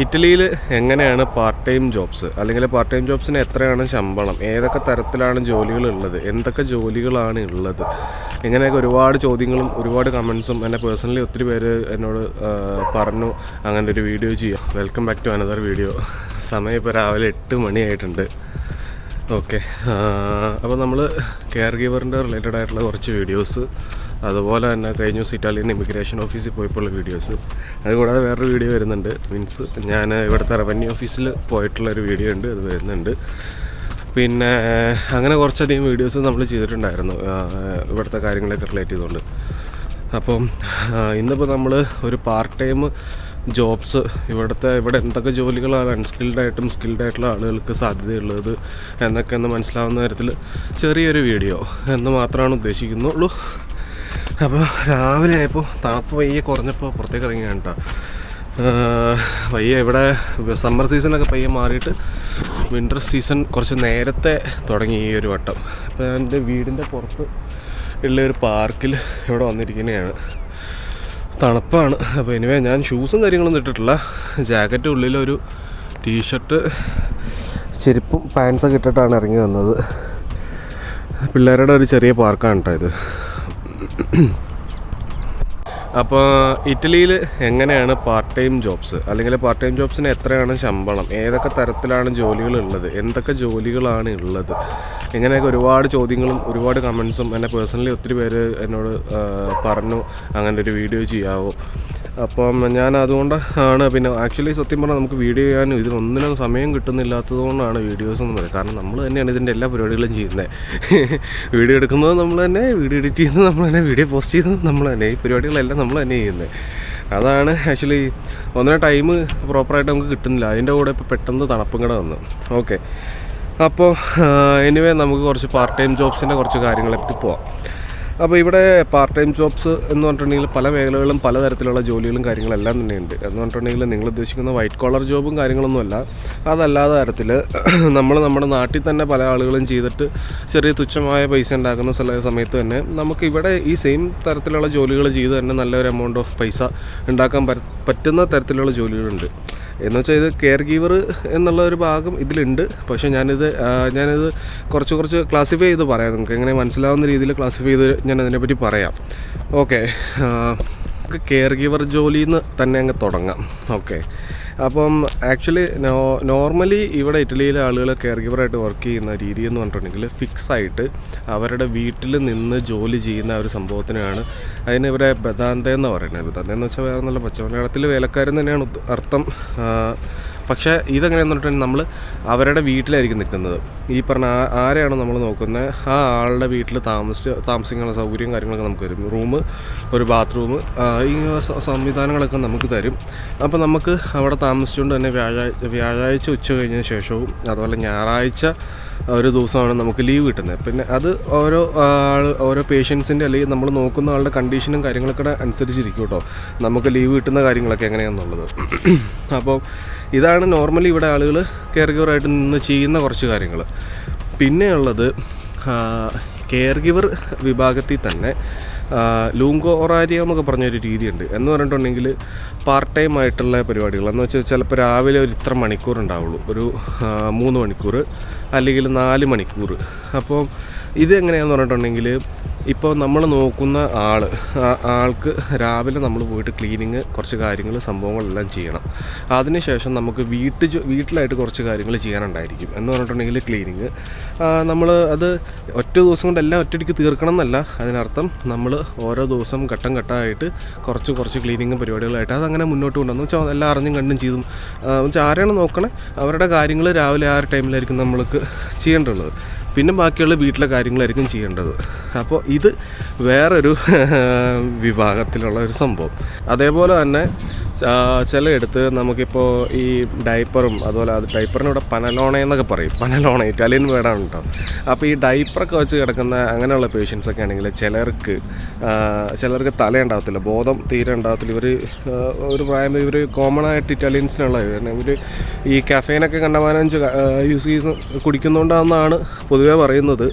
ഇറ്റലിയിൽ എങ്ങനെയാണ് part time jobs അല്ലെങ്കിൽ പാർട്ട് ടൈം ജോബ്സിന് എത്രയാണ് ശമ്പളം? ഏതൊക്കെ തരത്തിലാണ് ജോലികൾ ഉള്ളത്? എന്തൊക്കെ ജോലികളാണ് ഉള്ളത്? ഇങ്ങനെയൊക്കെ ഒരുപാട് ചോദ്യങ്ങളും ഒരുപാട് കമൻസും എന്നെ പേഴ്സണലി ഒത്തിരി പേര് എന്നോട് പറഞ്ഞു. അങ്ങനെ ഒരു വീഡിയോ ചെയ്യാം. Welcome back to another video സമയം ഇപ്പോൾ രാവിലെ എട്ട് മണിയായിട്ടുണ്ട്. ഓക്കെ അപ്പോൾ നമ്മൾ കെയർ ഗീവറിന്റെ റിലേറ്റഡ് ആയിട്ടുള്ള കുറച്ച് വീഡിയോസ് അതുപോലെ തന്നെ കഴിഞ്ഞ ദിവസം ഇറ്റാലിയൻ ഇമിഗ്രേഷൻ ഓഫീസിൽ പോയപ്പോഴുള്ള വീഡിയോസ് അതുകൂടാതെ വേറൊരു വീഡിയോ വരുന്നുണ്ട് മീൻസ് ഞാൻ ഇവിടുത്തെ റവന്യൂ ഓഫീസിൽ പോയിട്ടുള്ളൊരു വീഡിയോ ഉണ്ട് അത് വരുന്നുണ്ട്. പിന്നെ അങ്ങനെ കുറച്ചധികം വീഡിയോസ് നമ്മൾ ചെയ്തിട്ടുണ്ടായിരുന്നു ഇവിടുത്തെ കാര്യങ്ങളൊക്കെ റിലേറ്റ് ചെയ്തുകൊണ്ട് അപ്പം ഇന്നിപ്പോൾ നമ്മൾ ഒരു പാർട്ട് ടൈം ജോബ്സ് ഇവിടുത്തെ ഇവിടെ എന്തൊക്കെ ജോലികളാണ് അൺസ്കിൽഡായിട്ടും സ്കിൽഡായിട്ടുള്ള ആളുകൾക്ക് സാധ്യതയുള്ളത് എന്നൊക്കെ ഒന്ന് മനസ്സിലാവുന്ന തരത്തിൽ ചെറിയൊരു വീഡിയോ എന്ന് മാത്രമാണ് ഉദ്ദേശിക്കുന്നുള്ളൂ. അപ്പോൾ രാവിലെ ആയപ്പോൾ തണുപ്പ് പയ്യെ കുറഞ്ഞപ്പോൾ പുറത്തേക്ക് ഇറങ്ങിയാണ് കേട്ടോ. പയ്യെ ഇവിടെ സമ്മർ സീസണൊക്കെ പയ്യെ മാറിയിട്ട് വിന്റർ സീസൺ കുറച്ച് നേരത്തെ തുടങ്ങി ഈ ഒരു വട്ടം. അപ്പോൾ എന്റെ വീടിന്റെ പുറത്ത് ഉള്ള ഒരു പാർക്കിൽ ഇവിടെ വന്നിരിക്കുന്നതാണ്. തണുപ്പാണ്. അപ്പോൾ എനിവേ ഞാൻ ഷൂസും കാര്യങ്ങളൊന്നും ഇട്ടിട്ടില്ല. ജാക്കറ്റ് ഉള്ളിലൊരു ടീഷർട്ട് ചെരുപ്പും പാൻസൊക്കെ ഇട്ടിട്ടാണ് ഇറങ്ങി വന്നത്. പിള്ളേരുടെ ഒരു ചെറിയ പാർക്കാണ് കേട്ടോ ഇത്. അപ്പോൾ ഇറ്റലിയിൽ എങ്ങനെയാണ് പാർട്ട് ടൈം ജോബ്സ് അല്ലെങ്കിൽ പാർട്ട് ടൈം ജോബ്സിന് എത്രയാണ് ശമ്പളം? ഏതൊക്കെ തരത്തിലാണ് ജോലികൾ ഉള്ളത്? എന്തൊക്കെ ജോലികളാണ് ഉള്ളത്? ഇങ്ങനെയൊക്കെ ഒരുപാട് ചോദ്യങ്ങളും ഒരുപാട് കമൻസും എന്നെ പേഴ്സണലി ഒത്തിരി പേര് എന്നോട് പറഞ്ഞു. അങ്ങനെ ഒരു വീഡിയോ ചെയ്യാവോ? അപ്പം ഞാൻ അതുകൊണ്ട് ആണ് പിന്നെ ആക്ച്വലി സത്യം പറഞ്ഞാൽ നമുക്ക് വീഡിയോ ചെയ്യാനും ഇതിനൊന്നിനും സമയം കിട്ടുന്നില്ലാത്തതുകൊണ്ടാണ് വീഡിയോസ് എന്ന് പറയുന്നത് കാരണം നമ്മൾ തന്നെയാണ് ഇതിന്റെ എല്ലാ പരിപാടികളും ചെയ്യുന്നത് വീഡിയോ എടുക്കുന്നത് നമ്മൾ തന്നെ വീഡിയോ എഡിറ്റ് ചെയ്യുന്നത് നമ്മൾ തന്നെ വീഡിയോ പോസ്റ്റ് ചെയ്യുന്നത് നമ്മൾ തന്നെ. ഈ പരിപാടികളെല്ലാം നമ്മൾ തന്നെ ചെയ്യുന്നത് അതാണ് ആക്ച്വലി ഒന്നിനെ ടൈം പ്രോപ്പറായിട്ട് നമുക്ക് കിട്ടുന്നില്ല. അതിന്റെ കൂടെ ഇപ്പോൾ പെട്ടെന്ന് തണുപ്പും കൂടെ വന്നു. ഓക്കെ അപ്പോൾ എനിവേ നമുക്ക് കുറച്ച് പാർട്ട് ടൈം ജോബ്സിന്റെ കുറച്ച് കാര്യങ്ങളെ പോവാം. അപ്പോൾ ഇവിടെ പാർട്ട് ടൈം ജോബ്സ് എന്ന് പറഞ്ഞിട്ടുണ്ടെങ്കിൽ പല മേഖലകളിലും പലതരത്തിലുള്ള ജോലികളും കാര്യങ്ങളെല്ലാം തന്നെയുണ്ട്. എന്ന് പറഞ്ഞിട്ടുണ്ടെങ്കിൽ നിങ്ങൾ ഉദ്ദേശിക്കുന്ന വൈറ്റ് കോളർ ജോബും കാര്യങ്ങളൊന്നുമല്ല അതല്ലാതെ തരത്തിൽ നമ്മൾ നമ്മുടെ നാട്ടിൽ തന്നെ പല ആളുകളും ചെയ്തിട്ട് ചെറിയ തുച്ഛമായ പൈസ ഉണ്ടാക്കുന്ന സമയത്ത് തന്നെ നമുക്ക് ഇവിടെ ഈ സെയിം തരത്തിലുള്ള ജോലികൾ ചെയ്ത് തന്നെ നല്ലൊരു എമൗണ്ട് ഓഫ് പൈസ ഉണ്ടാക്കാൻ പറ്റുന്ന തരത്തിലുള്ള ജോലികളുണ്ട്. എന്ന് വെച്ചാൽ ഇത് കെയർ ഗീവർ എന്നുള്ള ഒരു ഭാഗം ഇതിലുണ്ട്. പക്ഷേ ഞാനിത് ഞാനിത് കുറച്ച് കുറച്ച് ക്ലാസിഫൈ ചെയ്ത് പറയാം നിങ്ങൾക്ക്. എങ്ങനെ മനസ്സിലാവുന്ന രീതിയിൽ ക്ലാസിഫൈ ചെയ്ത് ഞാൻ അതിനെപ്പറ്റി പറയാം. ഓക്കെ നമുക്ക് കെയർ ഗീവർ ജോലിയിൽ നിന്ന് തന്നെ അങ്ങ് തുടങ്ങാം. ഓക്കെ അപ്പം ആക്ച്വലി നോർമലി ഇവിടെ ഇറ്റലിയിലെ ആളുകൾ കെയർ ഗിവറായിട്ട് വർക്ക് ചെയ്യുന്ന രീതി എന്ന് പറഞ്ഞിട്ടുണ്ടെങ്കിൽ ഫിക്സ് ആയിട്ട് അവരുടെ വീട്ടിൽ നിന്ന് ജോലി ചെയ്യുന്ന ഒരു സംഭവത്തിനാണ്. അതിന് ഇവരെ ബദാന്ത എന്ന് പറയുന്നത്. ബദാന്ത എന്ന് വെച്ചാൽ വേറെ നല്ല പച്ച മലയാളത്തിൽ വേലക്കാരൻ തന്നെയാണ് അർത്ഥം. പക്ഷേ ഇതെങ്ങനെയാണെന്ന് പറഞ്ഞിട്ടുണ്ടെങ്കിൽ നമ്മൾ അവരുടെ വീട്ടിലായിരിക്കും നിൽക്കുന്നത്. ഈ പറഞ്ഞ ആരെയാണ് നമ്മൾ നോക്കുന്നത് ആ ആളുടെ വീട്ടിൽ താമസിച്ച് താമസിക്കാനുള്ള സൗകര്യം കാര്യങ്ങളൊക്കെ നമുക്ക് തരും. റൂം ഒരു ബാത്റൂം ഈ സംവിധാനങ്ങളൊക്കെ നമുക്ക് തരും. അപ്പോൾ നമുക്ക് അവിടെ താമസിച്ചുകൊണ്ട് തന്നെ വ്യാഴാഴ്ച വ്യാഴാഴ്ച ഉച്ച കഴിഞ്ഞ ശേഷവും അതുപോലെ ഞായറാഴ്ച ഒരു ദിവസമാണ് നമുക്ക് ലീവ് കിട്ടുന്നത്. പിന്നെ അത് ഓരോ ആൾ ഓരോ പേഷ്യൻസിന്റെ അല്ലെങ്കിൽ നമ്മൾ നോക്കുന്ന ആളുടെ കണ്ടീഷനും കാര്യങ്ങളൊക്കെ അനുസരിച്ചിരിക്കും കേട്ടോ. നമുക്ക് ലീവ് കിട്ടുന്ന കാര്യങ്ങളൊക്കെ എങ്ങനെയാണെന്നുള്ളത് അപ്പോൾ ഇതാണ് നോർമലി ഇവിടെ ആളുകൾ കെയർ ഗിവറായിട്ട് നിന്ന് ചെയ്യുന്ന കുറച്ച് കാര്യങ്ങൾ. പിന്നെയുള്ളത് കെയർ ഗിവർ വിഭാഗത്തിൽ തന്നെ ലൂങ്കോ ഒറാരിയ എന്നൊക്കെ പറഞ്ഞൊരു രീതിയുണ്ട്. എന്ന് പറഞ്ഞിട്ടുണ്ടെങ്കിൽ പാർട്ട് ടൈം ആയിട്ടുള്ള പരിപാടികൾ. എന്ന് വെച്ചാൽ ചിലപ്പോൾ രാവിലെ ഒരു ഇത്ര മണിക്കൂർ ഉണ്ടാവുള്ളൂ. ഒരു മൂന്ന് മണിക്കൂർ അല്ലെങ്കിൽ നാല് മണിക്കൂർ. അപ്പം ഇത് എങ്ങനെയാണെന്ന് പറഞ്ഞിട്ടുണ്ടെങ്കിൽ ഇപ്പോൾ നമ്മൾ നോക്കുന്ന ആൾ ആൾക്ക് രാവിലെ നമ്മൾ പോയിട്ട് ക്ലീനിങ് കുറച്ച് കാര്യങ്ങൾ സംഭവങ്ങളെല്ലാം ചെയ്യണം. അതിനുശേഷം നമുക്ക് വീട്ട് വീട്ടിലായിട്ട് കുറച്ച് കാര്യങ്ങൾ ചെയ്യാനുണ്ടായിരിക്കും. എന്ന് പറഞ്ഞിട്ടുണ്ടെങ്കിൽ ക്ലീനിങ് നമ്മൾ അത് ഒറ്റ ദിവസം കൊണ്ട് എല്ലാം ഒറ്റയടിക്ക് തീർക്കണം എന്നല്ല. അതിനർത്ഥം നമ്മൾ ഓരോ ദിവസം ഘട്ടം ഘട്ടമായിട്ട് കുറച്ച് കുറച്ച് ക്ലീനിങ്ങും പരിപാടികളായിട്ട് അതങ്ങനെ മുന്നോട്ട് കൊണ്ടുവന്നു വെച്ചാൽ എല്ലാം അറിഞ്ഞും കണ്ടും ചെയ്തും. വെച്ചാൽ ആരെയാണ് നോക്കണേ? അവരുടെ കാര്യങ്ങൾ രാവിലെ ആ ടൈമിലായിരിക്കും നമ്മൾക്ക് ചെയ്യേണ്ടുള്ളത് പിന്നെ ബാക്കിയുള്ള വീട്ടിലെ കാര്യങ്ങളായിരിക്കും ചെയ്യേണ്ടത്. അപ്പോൾ ഇത് വേറൊരു വിഭാഗത്തിലുള്ള ഒരു സംഭവം. അതേപോലെ തന്നെ ചിലയിടത്ത് നമുക്കിപ്പോൾ ഈ ഡൈപ്പറും അതുപോലെ അത് ഡൈപ്പറിന് ഇവിടെ പനലോണ എന്നൊക്കെ പറയും. പനലോണ ഇറ്റാലിയൻ വേർഡാണ് കേട്ടോ അപ്പോൾ ഈ ഡൈപ്പറൊക്കെ വെച്ച് കിടക്കുന്ന അങ്ങനെയുള്ള പേഷ്യൻസ് ഒക്കെ ആണെങ്കിൽ ചിലർക്ക് ചിലർക്ക് തല ഉണ്ടാകത്തില്ല ബോധം തീരെ ഉണ്ടാകത്തില്ല ഇവർ ഒരു പ്രായം ഇവർ കോമൺ ആയിട്ട് ഇറ്റാലിയൻസിനുള്ള ഇവർ ഈ കഫേനൊക്കെ കണ്ടമാനം യൂസ് ചെയ്ത് കുടിക്കുന്നതുകൊണ്ടാണെന്നാണ് പൊതുവേ പറയുന്നത്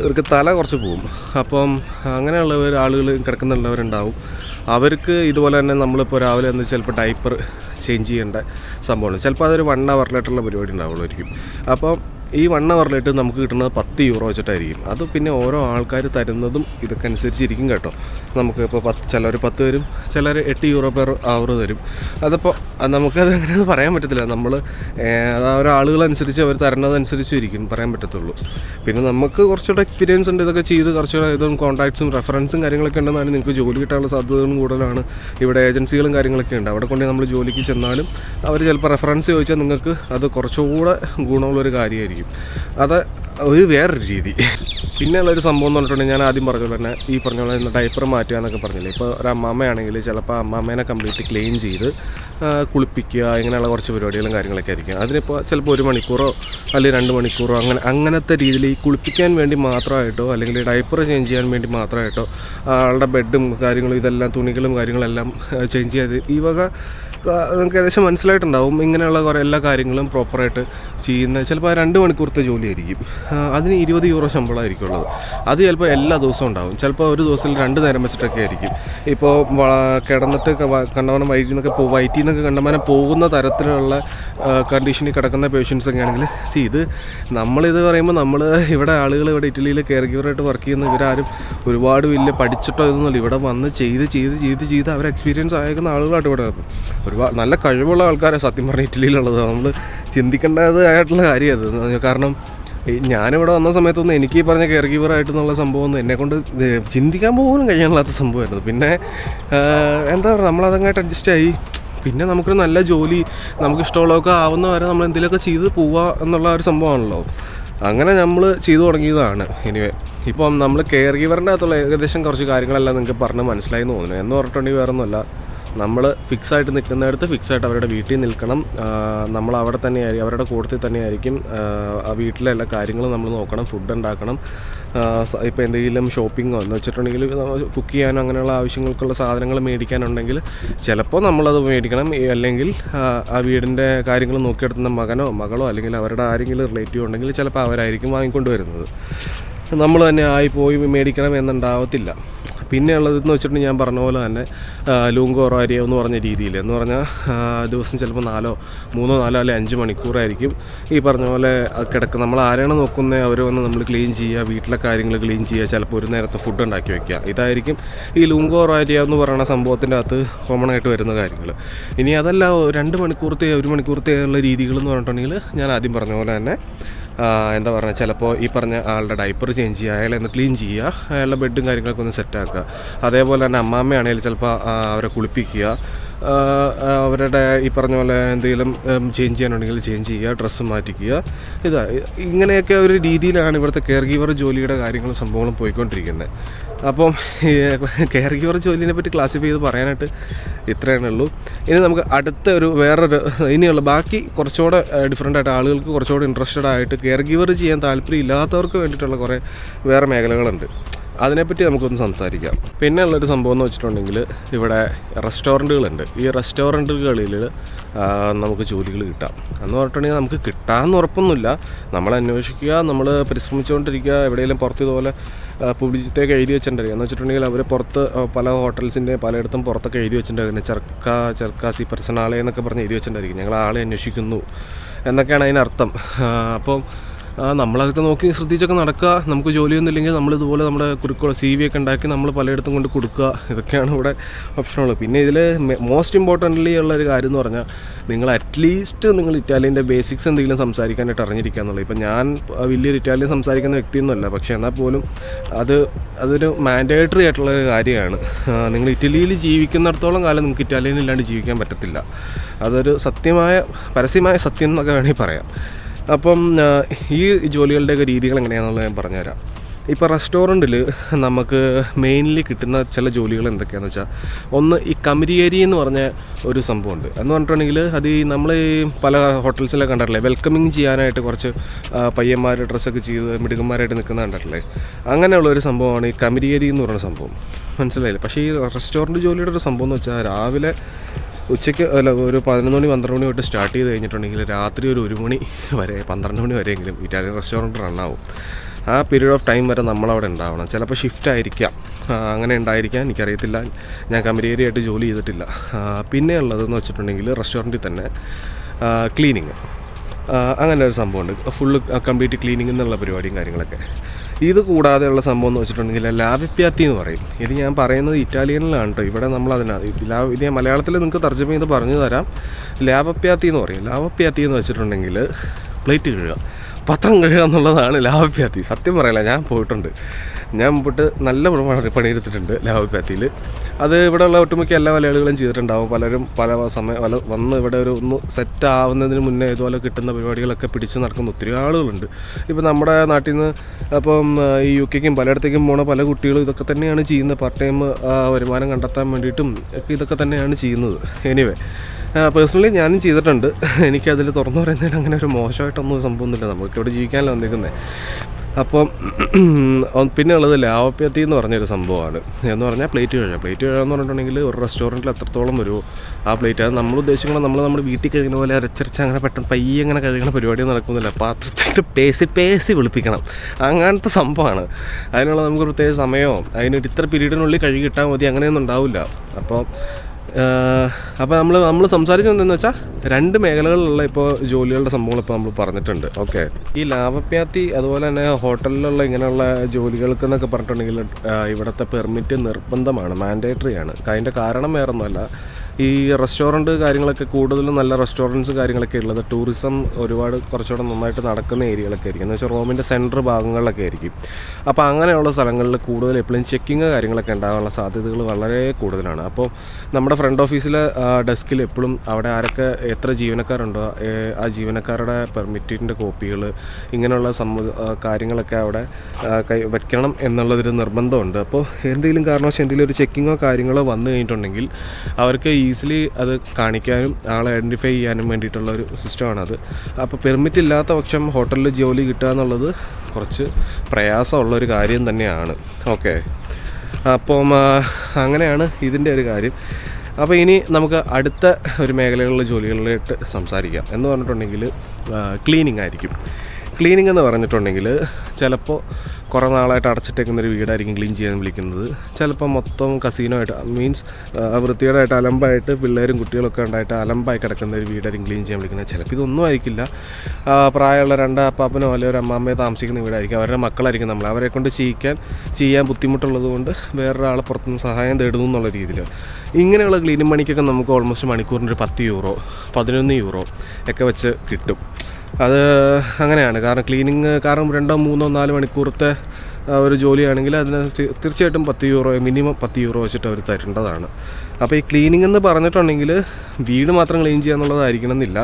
ഇവർക്ക് തല കുറച്ച് പോകും അപ്പം അങ്ങനെയുള്ളവർ ആളുകൾ കിടക്കുന്നുള്ളവരുണ്ടാവും. അവർക്ക് ഇതുപോലെ തന്നെ നമ്മളിപ്പോൾ രാവിലെ എന്ന് ചിലപ്പോൾ ഡൈപ്പർ ചേഞ്ച് ചെയ്യേണ്ട സംഭവമാണ്. ചിലപ്പോൾ അതൊരു വൺ അവറിലായിട്ടുള്ള പരിപാടി ഉണ്ടാവുള്ളായിരിക്കും. അപ്പോൾ ഈ വൺ അവറിലായിട്ട് നമുക്ക് കിട്ടുന്നത് പത്ത് യൂറോ വെച്ചിട്ടായിരിക്കും. അത് പിന്നെ ഓരോ ആൾക്കാർ തരുന്നതും ഇതൊക്കെ അനുസരിച്ചിരിക്കും കേട്ടോ. നമുക്ക് ഇപ്പോൾ പത്ത് ചിലർ പത്ത് തരും ചിലർ എട്ട് യൂറോ പെർ അവർ തരും. അതപ്പോൾ അത് നമുക്കത് അങ്ങനെ പറയാൻ പറ്റത്തില്ല. നമ്മൾ അത് ഓരോ ആളുകളനുസരിച്ച് അവർ തരണതനുസരിച്ചും ഇരിക്കും പറയാൻ പറ്റത്തുള്ളൂ. പിന്നെ നമുക്ക് കുറച്ചുകൂടെ എക്സ്പീരിയൻസ് ഉണ്ട് ഇതൊക്കെ ചെയ്ത് കുറച്ചുകൂടെ ഇതും കോൺടാക്ട്സും റെഫറൻസും കാര്യങ്ങളൊക്കെ ഉണ്ടെന്നാണ് നിങ്ങൾക്ക് ജോലി കിട്ടാനുള്ള സാധ്യതകളും കൂടുതലാണ്. ഇവിടെ ഏജൻസികളും കാര്യങ്ങളൊക്കെ ഉണ്ട്. അവിടെ കൊണ്ട് നമ്മൾ ജോലിക്ക് ചെന്നാലും അവർ ചിലപ്പോൾ റെഫറൻസ് ചോദിച്ചാൽ നിങ്ങൾക്ക് അത് കുറച്ചുകൂടെ ഗുണമുള്ളൊരു കാര്യമായിരിക്കും. അത് ഒരു വേറൊരു രീതി. പിന്നെയുള്ളൊരു സംഭവം എന്ന് പറഞ്ഞിട്ടുണ്ടെങ്കിൽ ഞാൻ ആദ്യം പറഞ്ഞ പോലെ തന്നെ ഈ പറഞ്ഞ പോലെ തന്നെ ഡൈപ്പർ മാറ്റുക എന്നൊക്കെ പറഞ്ഞില്ലേ? ഇപ്പോൾ ഒരു അമ്മാമ്മയാണെങ്കിൽ ചിലപ്പോൾ അമ്മാമ്മേനെ കംപ്ലീറ്റ് ക്ലീൻ ചെയ്ത് കുളിപ്പിക്കുക ഇങ്ങനെയുള്ള കുറച്ച് പരിപാടികളും കാര്യങ്ങളൊക്കെ ആയിരിക്കും. അതിനിപ്പോൾ ചിലപ്പോൾ ഒരു മണിക്കൂറോ അല്ലെങ്കിൽ രണ്ട് മണിക്കൂറോ അങ്ങനെ അങ്ങനത്തെ രീതിയിൽ ഈ കുളിപ്പിക്കാൻ വേണ്ടി മാത്രമായിട്ടോ അല്ലെങ്കിൽ ഡൈപ്പർ ചേഞ്ച് ചെയ്യാൻ വേണ്ടി മാത്രമായിട്ടോ ആളുടെ ബെഡും കാര്യങ്ങളും ഇതെല്ലാം തുണികളും കാര്യങ്ങളെല്ലാം ചേഞ്ച് ചെയ്ത് ഈ വക നിങ്ങൾക്ക് ഏകദേശം മനസ്സിലായിട്ടുണ്ടാവും ഇങ്ങനെയുള്ള കുറേ എല്ലാ കാര്യങ്ങളും പ്രോപ്പറായിട്ട് ചെയ്യുന്ന ചിലപ്പോൾ രണ്ട് മണിക്കൂറത്തെ ജോലിയായിരിക്കും. അതിന് ഇരുപത് യൂറോ ശമ്പളമായിരിക്കും ഉള്ളത്. അത് ചിലപ്പോൾ എല്ലാ ദിവസവും ഉണ്ടാവും. ചിലപ്പോൾ ഒരു ദിവസത്തിൽ രണ്ട് നേരം വെച്ചിട്ടൊക്കെ ആയിരിക്കും. ഇപ്പോൾ കിടന്നിട്ട് കണ്ടമാനം വൈറ്റിൽ നിന്നൊക്കെ പോ വൈറ്റിൽ നിന്നൊക്കെ കണ്ടമാനം പോകുന്ന തരത്തിലുള്ള കണ്ടീഷനിൽ കിടക്കുന്ന പേഷ്യൻസ് ഒക്കെ ആണെങ്കിൽ സി ഇത് നമ്മളിത് പറയുമ്പോൾ നമ്മൾ ഇവിടെ ആളുകൾ ഇവിടെ ഇറ്റലിയിൽ കെയർ ഗിവറായിട്ട് വർക്ക് ചെയ്യുന്ന ഇവരാരും ഒരുപാട് വലിയ പഠിച്ചിട്ടോ ഇതൊന്നുമില്ല ഇവിടെ വന്ന് ചെയ്ത് ചെയ്ത് ചെയ്ത് ചെയ്ത് അവർ എക്സ്പീരിയൻസ് ആയിരിക്കുന്ന ആളുകളായിട്ട് ഇവിടെ. ഒരുപാട് നല്ല കഴിവുള്ള ആൾക്കാരെ സത്യം പറഞ്ഞ ഇറ്റലിയിലുള്ളത്. നമ്മൾ ചിന്തിക്കേണ്ടതായിട്ടുള്ള കാര്യം അത്. കാരണം ഞാനിവിടെ വന്ന സമയത്തൊന്നും എനിക്ക് പറഞ്ഞ കെയർ ഗീവറായിട്ടെന്നുള്ള എന്നുള്ള സംഭവം ഒന്നും എന്നെക്കൊണ്ട് ചിന്തിക്കാൻ പോലും കഴിയാനില്ലാത്ത സംഭവമായിരുന്നു. പിന്നെ എന്താ പറയുക നമ്മളതങ്ങായിട്ട് അഡ്ജസ്റ്റ് ആയി. പിന്നെ നമുക്കൊരു നല്ല ജോലി നമുക്ക് ഇഷ്ടമുള്ളതൊക്കെ ആവുന്ന വരെ നമ്മൾ എന്തെങ്കിലുമൊക്കെ ചെയ്ത് പോവുക എന്നുള്ള ഒരു സംഭവമാണല്ലോ. അങ്ങനെ നമ്മൾ ചെയ്തു തുടങ്ങിയതാണ്. എനിവേ ഇപ്പം നമ്മൾ കെയർ ഗീവറിന്റെ അകത്തുള്ള ഏകദേശം കുറച്ച് കാര്യങ്ങളെല്ലാം നിങ്ങൾക്ക് പറഞ്ഞ് മനസ്സിലായി തോന്നുന്നു. എന്ന് പറഞ്ഞിട്ടുണ്ടെങ്കിൽ വേറെ ഒന്നുമല്ല നമ്മൾ ഫിക്സ് ആയിട്ട് നിൽക്കുന്നിടത്ത് ഫിക്സ് ആയിട്ട് അവരുടെ വീട്ടിൽ നിൽക്കണം. നമ്മൾ അവിടെ തന്നെ അവരുടെ കൂട്ടത്തിൽ തന്നെയായിരിക്കും ആ വീട്ടിലെ എല്ലാ കാര്യങ്ങളും നമ്മൾ നോക്കണം ഫുഡ് ഉണ്ടാക്കണം. ഇപ്പോൾ എന്തെങ്കിലും ഷോപ്പിങ്ങോ എന്ന് വെച്ചിട്ടുണ്ടെങ്കിൽ കുക്ക് ചെയ്യാനോ അങ്ങനെയുള്ള ആവശ്യങ്ങൾക്കുള്ള സാധനങ്ങൾ മേടിക്കാനുണ്ടെങ്കിൽ ചിലപ്പോൾ നമ്മളത് മേടിക്കണം. അല്ലെങ്കിൽ ആ, വീടിന്റെ കാര്യങ്ങൾ നോക്കിയെടുത്തുന്ന മകനോ മകളോ അല്ലെങ്കിൽ അവരുടെ ആരെങ്കിലും റിലേറ്റീവ് ഉണ്ടെങ്കിൽ ചിലപ്പോൾ അവരായിരിക്കും വാങ്ങിക്കൊണ്ട് വരുന്നത്. നമ്മൾ തന്നെ ആയി പോയി മേടിക്കണം എന്നുണ്ടാവത്തില്ല. പിന്നെ ഉള്ളതെന്ന് വെച്ചിട്ടുണ്ടെങ്കിൽ ഞാൻ പറഞ്ഞ പോലെ തന്നെ ആ, ലൂങ്കോറോ അരിയോ എന്ന് പറഞ്ഞ രീതിയിൽ. എന്ന് പറഞ്ഞാൽ ദിവസം ചിലപ്പോൾ നാലോ മൂന്നോ നാലോ അല്ലെങ്കിൽ അഞ്ച് മണിക്കൂറായിരിക്കും. ഈ പറഞ്ഞ പോലെ കിടക്കുക നമ്മൾ ആരാണ് നോക്കുന്നത്? അവർ വന്ന് നമ്മൾ ക്ലീൻ ചെയ്യുക വീട്ടിലെ കാര്യങ്ങൾ ക്ലീൻ ചെയ്യുക ചിലപ്പോൾ ഒരു നേരത്തെ ഫുഡ് ഉണ്ടാക്കി വയ്ക്കുക ഇതായിരിക്കും ഈ ലൂങ്കോറോ അരിയ എന്ന് പറയുന്ന സംഭവത്തിന്റെ അകത്ത് കോമൺ ആയിട്ട് വരുന്ന കാര്യങ്ങൾ. ഇനി അതല്ല രണ്ട് മണിക്കൂറത്തെ ഒരു മണിക്കൂറത്തെ ഉള്ള രീതികൾ എന്ന് പറഞ്ഞിട്ടുണ്ടെങ്കിൽ ഞാൻ ആദ്യം പറഞ്ഞ പോലെ തന്നെ എന്താ പറയുക ചിലപ്പോൾ ഈ പറഞ്ഞ ആളുടെ ഡൈപ്പർ ചേഞ്ച് ചെയ്യുക അയാളെ ഒന്ന് ക്ലീൻ ചെയ്യുക അയാളുടെ ബെഡും കാര്യങ്ങളൊക്കെ ഒന്ന് സെറ്റാക്കുക അതേപോലെ തന്നെ അമ്മാമ്മയാണെങ്കിൽ ചിലപ്പോൾ അവരെ കുളിപ്പിക്കുക. അവരുടെ ഈ പറഞ്ഞ പോലെ എന്തെങ്കിലും ചേഞ്ച് ചെയ്യാനുണ്ടെങ്കിൽ ചേഞ്ച് ചെയ്യുക ഡ്രസ്സ് മാറ്റിക്കുക. ഇതാ ഇങ്ങനെയൊക്കെ ഒരു രീതിയിലാണ് ഇവിടുത്തെ കെയർ ഗീവർ ജോലിയുടെ കാര്യങ്ങളും സംഭവങ്ങളും പോയിക്കൊണ്ടിരിക്കുന്നത്. അപ്പം കെയർ ഗീവർ ജോലിനെ പറ്റി ക്ലാസിഫൈ ചെയ്ത് പറയാനായിട്ട് ഇത്രയാണ് ഉള്ളൂ. ഇനി നമുക്ക് അടുത്ത ഒരു വേറൊരു ഇനിയുള്ള ബാക്കി കുറച്ചുകൂടെ ഡിഫറെന്റ് ആയിട്ട് ആളുകൾക്ക് കുറച്ചുകൂടെ ഇൻട്രസ്റ്റഡ് ആയിട്ട് കെയർ ഗിവർ ചെയ്യാൻ താല്പര്യം ഇല്ലാത്തവർക്ക് വേണ്ടിയിട്ടുള്ള കുറേ വേറെ മേഖലകളുണ്ട്. അതിനെപ്പറ്റി നമുക്കൊന്ന് സംസാരിക്കാം. പിന്നെ ഉള്ളൊരു സംഭവം എന്ന് വെച്ചിട്ടുണ്ടെങ്കിൽ ഇവിടെ റെസ്റ്റോറന്റുകളുണ്ട്. ഈ റെസ്റ്റോറന്റുകളിൽ നമുക്ക് ജോലികൾ കിട്ടാം. എന്ന് പറഞ്ഞിട്ടുണ്ടെങ്കിൽ നമുക്ക് കിട്ടാമെന്ന് ഉറപ്പൊന്നുമില്ല. നമ്മൾ അന്വേഷിക്കുക നമ്മൾ പരിശ്രമിച്ചുകൊണ്ടിരിക്കുക എവിടെയെങ്കിലും പുറത്ത് ഇതുപോലെ പബ്ലിസിറ്റിയൊക്കെ എഴുതി വെച്ചിട്ടുണ്ടായിരിക്കും എന്ന് വെച്ചിട്ടുണ്ടെങ്കിൽ അവർ പുറത്ത് പല ഹോട്ടൽസിന്റെ പലയിടത്തും പുറത്തൊക്കെ എഴുതി വെച്ചിട്ടുണ്ടായിരുന്നു. ചെർക്ക ചെർക്കാസി പെർസണാളെ എന്നൊക്കെ പറഞ്ഞ് എഴുതി വെച്ചിട്ടുണ്ടായിരിക്കും. ഞങ്ങൾ ആളെ അന്വേഷിക്കുന്നു. എന്നൊക്കെയാണ് അതിനർത്ഥം. അപ്പം നമ്മളതൊക്കെ നോക്കി ശ്രദ്ധിച്ചൊക്കെ നടക്കുക. നമുക്ക് ജോലിയൊന്നും ഇല്ലെങ്കിൽ നമ്മളിതുപോലെ നമ്മുടെ കുറിക്കുള്ള സി വി ഒക്കെ ഉണ്ടാക്കി നമ്മൾ പലയിടത്തും കൊണ്ട് കൊടുക്കുക. ഇതൊക്കെയാണ് ഇവിടെ ഓപ്ഷനുള്ളത് പിന്നെ ഇതിൽ മോസ്റ്റ് ഇമ്പോർട്ടന്റ്ലി ഉള്ള ഒരു കാര്യം എന്ന് പറഞ്ഞാൽ നിങ്ങൾ അറ്റ്ലീസ്റ്റ് നിങ്ങൾ ഇറ്റാലിയന്റെ ബേസിക്സ് എന്തെങ്കിലും സംസാരിക്കാനായിട്ട് അറിഞ്ഞിരിക്കുക എന്നുള്ളത്. ഇപ്പം ഞാൻ വലിയൊരു ഇറ്റാലിയൻ സംസാരിക്കുന്ന വ്യക്തിയൊന്നുമല്ല. പക്ഷേ എന്നാൽ പോലും അത് അതൊരു മാൻഡേറ്ററി ആയിട്ടുള്ള ഒരു കാര്യമാണ്. നിങ്ങൾ ഇറ്റലിയിൽ ജീവിക്കുന്നിടത്തോളം കാലം നിങ്ങൾക്ക് ഇറ്റാലിയൻ ഇല്ലാണ്ട് ജീവിക്കാൻ പറ്റത്തില്ല. അതൊരു സത്യമായ പരസ്യമായ സത്യം എന്നൊക്കെ വേണമെങ്കിൽ പറയാം. അപ്പം ഈ ജോലികളുടെയൊക്കെ രീതികൾ എങ്ങനെയാണെന്നുള്ളത് ഞാൻ പറഞ്ഞുതരാം. ഇപ്പോൾ റെസ്റ്റോറന്റിൽ നമുക്ക് മെയിൻലി കിട്ടുന്ന ചില ജോലികൾ എന്തൊക്കെയാണെന്ന് വെച്ചാൽ ഒന്ന് ഈ കമരിയേരി എന്ന് പറഞ്ഞ ഒരു സംഭവമുണ്ട്. എന്ന് പറഞ്ഞിട്ടുണ്ടെങ്കിൽ അത് ഈ നമ്മൾ ഈ പല ഹോട്ടൽസിലൊക്കെ കണ്ടിട്ടില്ലേ? വെൽക്കമിങ് ചെയ്യാനായിട്ട് കുറച്ച് പയ്യന്മാർ ഡ്രസ്സൊക്കെ ചെയ്ത് മിടുക്കന്മാരായിട്ട് നിൽക്കുന്ന കണ്ടിട്ടില്ലേ? അങ്ങനെയുള്ള ഒരു സംഭവമാണ് ഈ കമരിയേരി എന്ന് പറയുന്ന സംഭവം. മനസ്സിലായില്ലേ? പക്ഷേ ഈ റെസ്റ്റോറന്റ് ജോലിയുടെ ഒരു സംഭവം എന്ന് വെച്ചാൽ രാവിലെ ഉച്ചയ്ക്ക് അല്ല ഒരു പതിനൊന്ന് മണി പന്ത്രണ്ട് മണി തൊട്ട് സ്റ്റാർട്ട് ചെയ്ത് കഴിഞ്ഞിട്ടുണ്ടെങ്കിൽ രാത്രി ഒരു ഒരു മണി വരെ പന്ത്രണ്ട് മണി വരെയെങ്കിലും ഇറ്റാലിയൻ റെസ്റ്റോറന്റ് റണ്ണാവും ആ പീരീഡ് ഓഫ് ടൈം വരെ നമ്മളവിടെ ഉണ്ടാവണം. ചിലപ്പോൾ ഷിഫ്റ്റ് ആയിരിക്കാം. അങ്ങനെ ഉണ്ടായിരിക്കാം. എനിക്കറിയത്തില്ല. ഞാൻ ആയിട്ട് ജോലി ചെയ്തിട്ടില്ല. പിന്നെ ഉള്ളതെന്ന് വെച്ചിട്ടുണ്ടെങ്കിൽ റെസ്റ്റോറന്റിൽ തന്നെ ക്ലീനിങ് അങ്ങനെ ഒരു സംഭവമുണ്ട്. ഫുള്ള് കംപ്ലീറ്റ് ക്ലീനിങ് എന്നുള്ള പരിപാടിയും കാര്യങ്ങളൊക്കെ. ഇത് കൂടാതെയുള്ള സംഭവം എന്ന് വെച്ചിട്ടുണ്ടെങ്കിൽ ലാവിപ്യാത്തി എന്ന് പറയും. ഇത് ഞാൻ പറയുന്നത് ഇറ്റാലിയനിലാണ് കേട്ടോ ഇവിടെ നമ്മൾ അതിനകത്ത് ലാ ഇത് ഞാൻ മലയാളത്തിൽ നിങ്ങൾക്ക് തർജമ ചെയ്ത് പറഞ്ഞു തരാം. ലാവപ്യാത്തി എന്ന് പറയും. ലാവപ്യാത്തി എന്ന് വെച്ചിട്ടുണ്ടെങ്കിൽ പ്ലേറ്റ് കഴുകുക. പത്രം കഴുകുക എന്നുള്ളതാണ് ലാവപ്യാത്തി സത്യം പറയല ഞാൻ പോയിട്ടുണ്ട്. ഞാൻ മുമ്പിട്ട് നല്ല പണി പണിയെടുത്തിട്ടുണ്ട് ലാവപ്യാത്തിയിൽ അത് ഇവിടെയുള്ള ഒട്ടുമിക്ക എല്ലാ മലയാളികളും ചെയ്തിട്ടുണ്ടാവും. പലരും പല സമയം പല വന്ന് ഇവിടെ ഒരു ഒന്ന് സെറ്റ് ആവുന്നതിന് മുന്നേ ഇതുപോലെ കിട്ടുന്ന പരിപാടികളൊക്കെ പിടിച്ച് നടക്കുന്ന ഒത്തിരി ആളുകളുണ്ട്. ഇപ്പോൾ നമ്മുടെ നാട്ടിൽ നിന്ന് അപ്പം ഈ യു കെക്കും പലയിടത്തേക്കും പോണ പല കുട്ടികളും ഇതൊക്കെ തന്നെയാണ് ചെയ്യുന്നത്. പാർട്ട് ടൈം വരുമാനം കണ്ടെത്താൻ വേണ്ടിയിട്ടും ഒക്കെ ഇതൊക്കെ തന്നെയാണ് ചെയ്യുന്നത്. എനിവേ പേഴ്സണലി ഞാനും ചെയ്തിട്ടുണ്ട്. എനിക്കതിൽ തുറന്നു പറയുന്നതിന് അങ്ങനെ ഒരു മോശമായിട്ടൊന്നും സംഭവമൊന്നുമില്ല. നമുക്ക് ഇവിടെ ജീവിക്കാനല്ല വന്നിരിക്കുന്നത് അപ്പം പിന്നെ ഉള്ളത് ലാവപ്യത്തി എന്ന് പറഞ്ഞൊരു സംഭവമാണ്. എന്ന് പറഞ്ഞാൽ പ്ലേറ്റ് കഴുകുക പ്ലേറ്റ് കഴുകുക എന്ന് പറഞ്ഞിട്ടുണ്ടെങ്കിൽ ഒരു റെസ്റ്റോറന്റിൽ എത്രത്തോളം വരുമോ ആ പ്ലേറ്റ് അത് നമ്മൾ ഉദ്ദേശിക്കുന്നത് നമ്മൾ നമ്മുടെ വീട്ടിൽ കഴിക്കുന്ന പോലെ അരച്ചരച്ച് അങ്ങനെ പെട്ടെന്ന് പയ്യെ അങ്ങനെ കഴിക്കുന്ന പരിപാടി നടക്കുന്നില്ല. പാത്രത്തിട്ട് പേസി പേസി വിളിപ്പിക്കണം. അങ്ങനത്തെ സംഭവമാണ്. അതിനുള്ള നമുക്ക് പ്രത്യേക സമയമോ അതിനൊരു ഇത്ര പീരീഡിനുള്ളിൽ കഴുകി കിട്ടാൽ മതി അങ്ങനെയൊന്നും ഉണ്ടാവില്ല. അപ്പോൾ അപ്പോൾ നമ്മൾ നമ്മൾ സംസാരിച്ചു എന്താണെന്ന് വെച്ചാൽ രണ്ട് മേഖലകളിലുള്ള ഇപ്പോൾ ജോലികളുടെ സംഭവങ്ങൾ ഇപ്പോൾ നമ്മൾ പറഞ്ഞിട്ടുണ്ട്. ഓക്കെ ഈ ലാഭപ്യാത്തി അതുപോലെ തന്നെ ഹോട്ടലിലുള്ള ഇങ്ങനെയുള്ള ജോലികൾക്ക് എന്നൊക്കെ പറഞ്ഞിട്ടുണ്ടെങ്കിൽ ഇവിടുത്തെ പെർമിറ്റ് നിർബന്ധമാണ് മാൻഡേറ്ററി ആണ്. അതിന്റെ കാരണം വേറൊന്നുമല്ല. ഈ റെസ്റ്റോറന്റ് കാര്യങ്ങളൊക്കെ കൂടുതലും നല്ല റെസ്റ്റോറന്റ്സ് കാര്യങ്ങളൊക്കെ ഉള്ളത്. ടൂറിസം ഒരുപാട് കുറച്ചുകൂടെ നന്നായിട്ട് നടക്കുന്ന ഏരിയകളൊക്കെ ആയിരിക്കും. എന്ന് വെച്ചാൽ റോമിന്റെ സെന്റർ ഭാഗങ്ങളിലൊക്കെ ആയിരിക്കും. അപ്പോൾ അങ്ങനെയുള്ള സ്ഥലങ്ങളിൽ കൂടുതൽ എപ്പോഴും ചെക്കിങ് കാര്യങ്ങളൊക്കെ ഉണ്ടാകാനുള്ള സാധ്യതകൾ വളരെ കൂടുതലാണ്. അപ്പോൾ നമ്മുടെ ഫ്രണ്ട് ഓഫീസിലെ ഡെസ്കിൽ എപ്പോഴും അവിടെ ആരൊക്കെ എത്ര ജീവനക്കാരുണ്ടോ ആ ജീവനക്കാരുടെ പെർമിറ്റിന്റെ കോപ്പികൾ ഇങ്ങനെയുള്ള സമ്മ കാര്യങ്ങളൊക്കെ അവിടെ കൈ വയ്ക്കണം എന്നുള്ളതൊരു നിർബന്ധമുണ്ട്. അപ്പോൾ എന്തെങ്കിലും കാരണവശാൽ എന്തെങ്കിലും ഒരു ചെക്കിങ്ങോ കാര്യങ്ങളോ വന്നു കഴിഞ്ഞിട്ടുണ്ടെങ്കിൽ അവർക്ക് ഈസിലി അത് കാണിക്കാനും ആളെ ഐഡന്റിഫൈ ചെയ്യാനും വേണ്ടിയിട്ടുള്ള ഒരു സിസ്റ്റമാണത് അപ്പോൾ പെർമിറ്റ് ഇല്ലാത്ത പക്ഷം ഹോട്ടലിൽ ജോലി കിട്ടുക എന്നുള്ളത് കുറച്ച് പ്രയാസമുള്ള ഒരു കാര്യം തന്നെയാണ്. ഓക്കെ അപ്പം അങ്ങനെയാണ് ഇതിന്റെ ഒരു കാര്യം. അപ്പോൾ ഇനി നമുക്ക് അടുത്ത ഒരു മേഖലകളിലെ ജോലികളിലായിട്ട് സംസാരിക്കാം. എന്ന് പറഞ്ഞിട്ടുണ്ടെങ്കിൽ ക്ലീനിങ് ആയിരിക്കും. ക്ലീനിങ് എന്ന് പറഞ്ഞിട്ടുണ്ടെങ്കിൽ ചിലപ്പോൾ കുറേ നാളായിട്ട് അടച്ചിട്ടേക്കുന്ന ഒരു വീടായിരിക്കും ക്ലീൻ ചെയ്യാൻ വിളിക്കുന്നത്. ചിലപ്പോൾ മൊത്തം കസീനോ ആയിട്ട് മീൻസ് വൃത്തികേടായിട്ട് അലമ്പായിട്ട് പിള്ളേരും കുട്ടികളൊക്കെ ഉണ്ടായിട്ട് അലമ്പായി കിടക്കുന്ന ഒരു വീടായിരിക്കും ക്ലീൻ ചെയ്യാൻ വിളിക്കുന്നത്. ചിലപ്പോൾ ഇതൊന്നും ആയിരിക്കില്ല. പ്രായമുള്ള രണ്ട് അപ്പാപ്പനോ അല്ലെങ്കിൽ ഒരു അമ്മാമ്മയോ താമസിക്കുന്ന വീടായിരിക്കും. അവരുടെ മക്കളായിരിക്കും നമ്മൾ. അവരെ കൊണ്ട് ചെയ്യിക്കാൻ ചെയ്യാൻ ബുദ്ധിമുട്ടുള്ളത് കൊണ്ട് വേറൊരാളെ പുറത്തുനിന്ന് സഹായം തേടുന്നു എന്നുള്ള രീതിയിൽ. ഇങ്ങനെയുള്ള ക്ലീനിങ് പണിക്കൊക്കെ നമുക്ക് ഓൾമോസ്റ്റ് മണിക്കൂറിന് ഒരു പത്ത് യൂറോ പതിനൊന്ന് യൂറോ ഒക്കെ വെച്ച് കിട്ടും. അത് അങ്ങനെയാണ്. കാരണം ക്ലീനിങ് കാരണം രണ്ടോ മൂന്നോ നാലോ മണിക്കൂറത്തെ ഒരു ജോലിയാണെങ്കിൽ അതിന് തീർച്ചയായിട്ടും പത്ത് യൂറോ മിനിമം പത്ത് യൂറോ വെച്ചിട്ട് അവർ തരേണ്ടതാണ്. അപ്പോൾ ഈ ക്ലീനിങ് എന്ന് പറഞ്ഞിട്ടുണ്ടെങ്കിൽ വീട് മാത്രം ക്ലീൻ ചെയ്യുക എന്നുള്ളതായിരിക്കണം എന്നില്ല.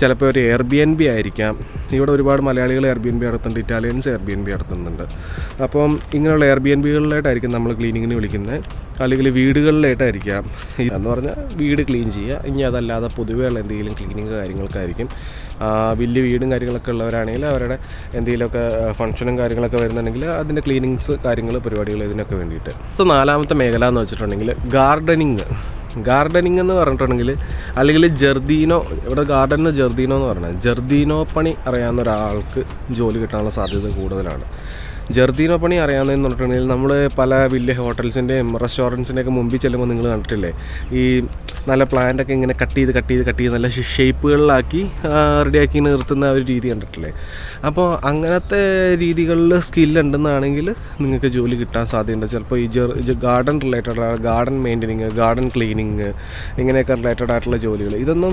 ചിലപ്പോൾ ഒരു എയർ ബി എൻ ബി ആയിരിക്കാം. ഇവിടെ ഒരുപാട് മലയാളികൾ എയർ ബി എൻ ബി നടത്തുന്നുണ്ട് Italians air B N B നടത്തുന്നുണ്ട്. അപ്പം ഇങ്ങനെയുള്ള എയർ ബി എൻ ബികളിലായിട്ടായിരിക്കും നമ്മൾ ക്ലീനിങ്ങിന് വിളിക്കുന്നത്. അല്ലെങ്കിൽ വീടുകളിലായിട്ടായിരിക്കാം. എന്ന് പറഞ്ഞാൽ വീട് ക്ലീൻ ചെയ്യുക. ഇനി അതല്ലാതെ പൊതുവേ ഉള്ള എന്തെങ്കിലും ക്ലീനിങ് കാര്യങ്ങൾക്കായിരിക്കും. വലിയ വീടും കാര്യങ്ങളൊക്കെ ഉള്ളവരാണെങ്കിൽ അവരുടെ എന്തെങ്കിലുമൊക്കെ ഫംഗ്ഷനും കാര്യങ്ങളൊക്കെ വരുന്നുണ്ടെങ്കിൽ അതിന്റെ ക്ലീനിങ്സ് കാര്യങ്ങൾ പരിപാടികൾ ഇതിനൊക്കെ വേണ്ടിയിട്ട്. നാലാമത്തെ മേഖല എന്ന് വെച്ചിട്ടുണ്ടെങ്കിൽ ഗാർഡനിങ് ഗാർഡനിങ് എന്ന് പറഞ്ഞിട്ടുണ്ടെങ്കിൽ അല്ലെങ്കിൽ ജർദീനോ ഇവിടെ ഗാർഡനിന് ജർദീനോ എന്ന് പറയുന്നത് ജർദീനോ പണി അറിയാവുന്ന ഒരാൾക്ക് ജോലി കിട്ടാനുള്ള സാധ്യത കൂടുതലാണ്. ജർദീനോ പണി അറിയാമെന്ന് പറഞ്ഞിട്ടുണ്ടെങ്കിൽ നമ്മൾ പല വലിയ ഹോട്ടൽസിന്റെയും റെസ്റ്റോറന്റ്സിന്റെയൊക്കെ മുമ്പിൽ ചെല്ലുമ്പോൾ നിങ്ങൾ കണ്ടിട്ടില്ലേ? ഈ നല്ല പ്ലാന്റൊക്കെ ഇങ്ങനെ കട്ട് ചെയ്ത് കട്ട് ചെയ്ത് കട്ട് ചെയ്ത് നല്ല ഷേപ്പുകളിലാക്കി റെഡിയാക്കി നിർത്തുന്ന ഒരു രീതി കണ്ടിട്ടില്ലേ? അപ്പോൾ അങ്ങനത്തെ രീതികളിൽ സ്കില്ലുണ്ടെന്നാണെങ്കിൽ നിങ്ങൾക്ക് ജോലി കിട്ടാൻ സാധ്യതയുണ്ട്. ചിലപ്പോൾ ഈ garden related garden maintaining garden cleaning ഇങ്ങനെയൊക്കെ റിലേറ്റഡ് ആയിട്ടുള്ള ജോലികൾ ഇതൊന്നും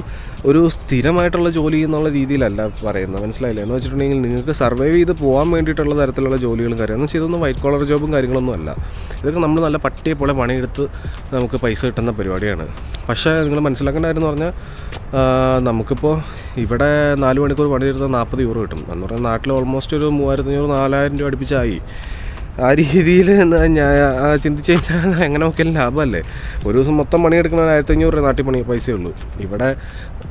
ഒരു സ്ഥിരമായിട്ടുള്ള ജോലി എന്നുള്ള രീതിയിലല്ല പറയുന്നത്. മനസ്സിലായില്ലേ? എന്ന് വെച്ചിട്ടുണ്ടെങ്കിൽ നിങ്ങൾക്ക് സർവൈവ് ചെയ്ത് പോകാൻ വേണ്ടിയിട്ടുള്ള തരത്തിലുള്ള ജോലികളും കാര്യം എന്ന് വെച്ചാൽ ഇതൊന്നും വൈറ്റ് കോളർ ജോബും കാര്യങ്ങളൊന്നും അല്ല. ഇതൊക്കെ നമ്മൾ നല്ല പട്ടിയെ പോലെ പണിയെടുത്ത് നമുക്ക് പൈസ കിട്ടുന്ന പരിപാടിയാണ്. പക്ഷേ നിങ്ങൾ മനസ്സിലാക്കേണ്ട കാര്യം എന്ന് പറഞ്ഞാൽ നമുക്കിപ്പോൾ ഇവിടെ നാല് മണിക്കൂർ പണിയെടുത്താൽ നാൽപ്പത് യൂറോ കിട്ടും. എന്ന് പറഞ്ഞാൽ നാട്ടിൽ ഓൾമോസ്റ്റ് ഒരു മൂവായിരത്തി അഞ്ഞൂറ് നാലായിരം രൂപ അടുപ്പിച്ചായി. ആ രീതിയിൽ ഞാൻ ചിന്തിച്ച് കഴിഞ്ഞാൽ എങ്ങനെ നോക്കിയാലും ലാഭമല്ലേ? ഒരു ദിവസം മൊത്തം പണിയെടുക്കുന്ന ആയിരത്തി അഞ്ഞൂറ് രൂപ നാട്ടിൽ പണി പൈസയേ ഉള്ളൂ. ഇവിടെ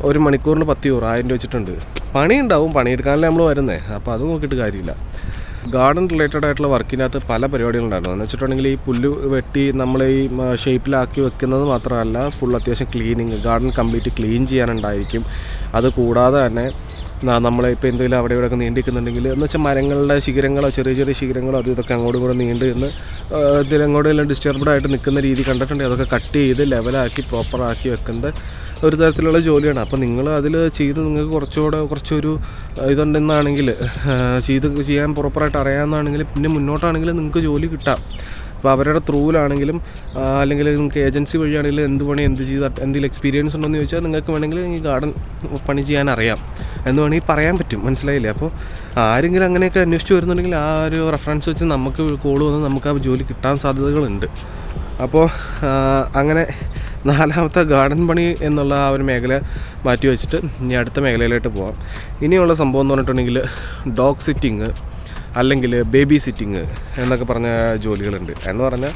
ഒരു മണിക്കൂറിന് പത്ത് യൂറോ ആയിരം രൂപ വെച്ചിട്ടുണ്ട്. പണിയുണ്ടാവും പണിയെടുക്കാനല്ലേ നമ്മൾ വരുന്നത് അപ്പോൾ അത് നോക്കിയിട്ട് കാര്യമില്ല. ഗാർഡൻ റിലേറ്റഡ് ആയിട്ടുള്ള വർക്കിനകത്ത് പല പരിപാടികളുണ്ടായിരുന്നു. എന്ന് വെച്ചിട്ടുണ്ടെങ്കിൽ ഈ പുല്ല് വെട്ടി നമ്മൾ ഈ ഷേപ്പിലാക്കി വെക്കുന്നത് മാത്രമല്ല ഫുൾ അത്യാവശ്യം ക്ലീനിങ് ഗാർഡൻ കംപ്ലീറ്റ് ക്ലീൻ ചെയ്യാനുണ്ടായിരിക്കും. അത് കൂടാതെ തന്നെ നമ്മളിപ്പോൾ എന്തെങ്കിലും അവിടെ ഇവിടെയൊക്കെ നീണ്ടിക്കുന്നുണ്ടെങ്കിൽ എന്ന് വെച്ചാൽ മരങ്ങളുടെ ശിഖരങ്ങളോ ചെറിയ ചെറിയ ശിഖരങ്ങളോ അത് ഇതൊക്കെ അങ്ങോട്ടും കൂടെ നീണ്ട് നിന്ന് ഇതിലങ്ങോട്ടും ഡിസ്റ്റർബ്ഡ് ആയിട്ട് നിൽക്കുന്ന രീതി കണ്ടിട്ടുണ്ടെങ്കിൽ അതൊക്കെ കട്ട് ചെയ്ത് ലെവലാക്കി പ്രോപ്പറാക്കി വെക്കുന്ന ഒരു തരത്തിലുള്ള ജോലിയാണ്. അപ്പോൾ നിങ്ങൾ അതിൽ ചെയ്ത് നിങ്ങൾക്ക് കുറച്ചുകൂടെ കുറച്ചൊരു ഇതുണ്ടെന്നാണെങ്കിൽ ചെയ്ത് ചെയ്യാൻ പ്രോപ്പറായിട്ട് അറിയാമെന്നാണെങ്കിൽ പിന്നെ മുന്നോട്ടാണെങ്കിൽ നിങ്ങൾക്ക് ജോലി കിട്ടാം. അപ്പോൾ അവരുടെ ത്രൂവിലാണെങ്കിലും അല്ലെങ്കിൽ നിങ്ങൾക്ക് ഏജൻസി വഴിയാണെങ്കിലും എന്ത് പണി എന്ത് ചെയ്ത എന്തെങ്കിലും എക്സ്പീരിയൻസ് ഉണ്ടോയെന്ന് ചോദിച്ചാൽ നിങ്ങൾക്ക് വേണമെങ്കിൽ ഈ ഗാർഡൻ പണി ചെയ്യാൻ അറിയാം. എന്ന് വേണമെങ്കിൽ പറയാൻ പറ്റും. മനസ്സിലായില്ലേ? അപ്പോൾ ആരെങ്കിലും അങ്ങനെയൊക്കെ അന്വേഷിച്ച് വരുന്നുണ്ടെങ്കിൽ ആ ഒരു റെഫറൻസ് വെച്ച് നമുക്ക് കോൾ വന്ന് നമുക്ക് ആ ജോലി കിട്ടാൻ സാധ്യതകളുണ്ട്. അപ്പോൾ അങ്ങനെ നാലാമത്തെ ഗാർഡൻ പണി എന്നുള്ള ആ ഒരു മേഖല മാറ്റി വെച്ചിട്ട് ഇനി അടുത്ത മേഖലയിലോട്ട് പോവാം. ഇനിയുള്ള സംഭവം എന്ന് പറഞ്ഞിട്ടുണ്ടെങ്കിൽ ഡോഗ് സിറ്റിങ് അല്ലെങ്കിൽ ബേബി സിറ്റിങ് എന്നൊക്കെ പറഞ്ഞ ജോലികളുണ്ട്. എന്ന് പറഞ്ഞാൽ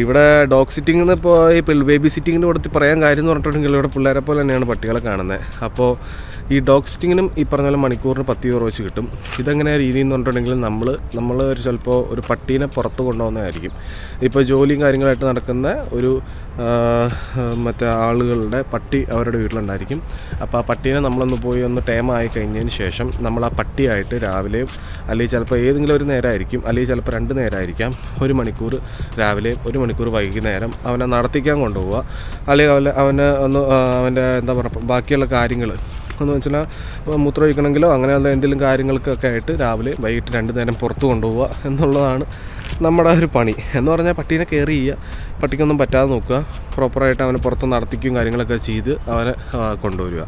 ഇവിടെ ഡോഗ് സിറ്റിംഗ് എന്ന് ഇപ്പോൾ ഈ ബേബി സിറ്റിങ്ങിന്റെ കൊടുത്ത് പറയാൻ കാര്യം എന്ന് പറഞ്ഞിട്ടുണ്ടെങ്കിൽ ഇവിടെ പിള്ളേരെ പോലെ തന്നെയാണ് പട്ടികളെ കാണുന്നത് അപ്പോൾ ഈ ഡോഗ് സിറ്റിങ്ങിനും ഈ പറഞ്ഞ പോലെ മണിക്കൂറിന് പത്ത് യൂറോ വെച്ച് കിട്ടും. ഇതെങ്ങനെ രീതി എന്ന് പറഞ്ഞിട്ടുണ്ടെങ്കിൽ നമ്മൾ നമ്മൾ ഒരു ചിലപ്പോൾ ഒരു പട്ടീനെ പുറത്ത് കൊണ്ടുപോകുന്നതായിരിക്കും. ഇപ്പോൾ ജോലിയും കാര്യങ്ങളായിട്ട് നടക്കുന്ന ഒരു മറ്റേ ആളുകളുടെ പട്ടി അവരുടെ വീട്ടിലുണ്ടായിരിക്കും. അപ്പോൾ ആ പട്ടീനെ നമ്മളൊന്ന് പോയി ഒന്ന് ടൈം ആയി കഴിഞ്ഞതിന് ശേഷം നമ്മൾ ആ പട്ടിയായിട്ട് രാവിലെയും അല്ലെങ്കിൽ ചിലപ്പോൾ ഏതെങ്കിലും ഒരു നേരമായിരിക്കും അല്ലെങ്കിൽ ചിലപ്പോൾ രണ്ട് നേരമായിരിക്കാം ഒരു മണിക്കൂർ രാവിലെയും ഒരു മണിക്കൂർ വൈകുന്നേരം അവനെ നടത്തിക്കാൻ കൊണ്ടുപോവുക. അല്ലെങ്കിൽ അവനെ അവന് ഒന്ന് അവന്റെ എന്താ പറയുക ബാക്കിയുള്ള കാര്യങ്ങൾ എന്ന് വെച്ചാൽ മൂത്രമൊഴിക്കണമെങ്കിലോ അങ്ങനെയുള്ള എന്തെങ്കിലും കാര്യങ്ങൾക്കൊക്കെ ആയിട്ട് രാവിലെ വൈകിട്ട് രണ്ട് നേരം പുറത്ത് കൊണ്ടുപോവുക എന്നുള്ളതാണ് നമ്മുടെ ഒരു പണി. എന്ന് പറഞ്ഞാൽ പട്ടീനെ കെയർ ചെയ്യുക. പട്ടിക്കൊന്നും പറ്റാതെ നോക്കുക. പ്രോപ്പറായിട്ട് അവനെ പുറത്ത് നടത്തിക്കുകയും കാര്യങ്ങളൊക്കെ ചെയ്ത് അവനെ കൊണ്ടുവരിക.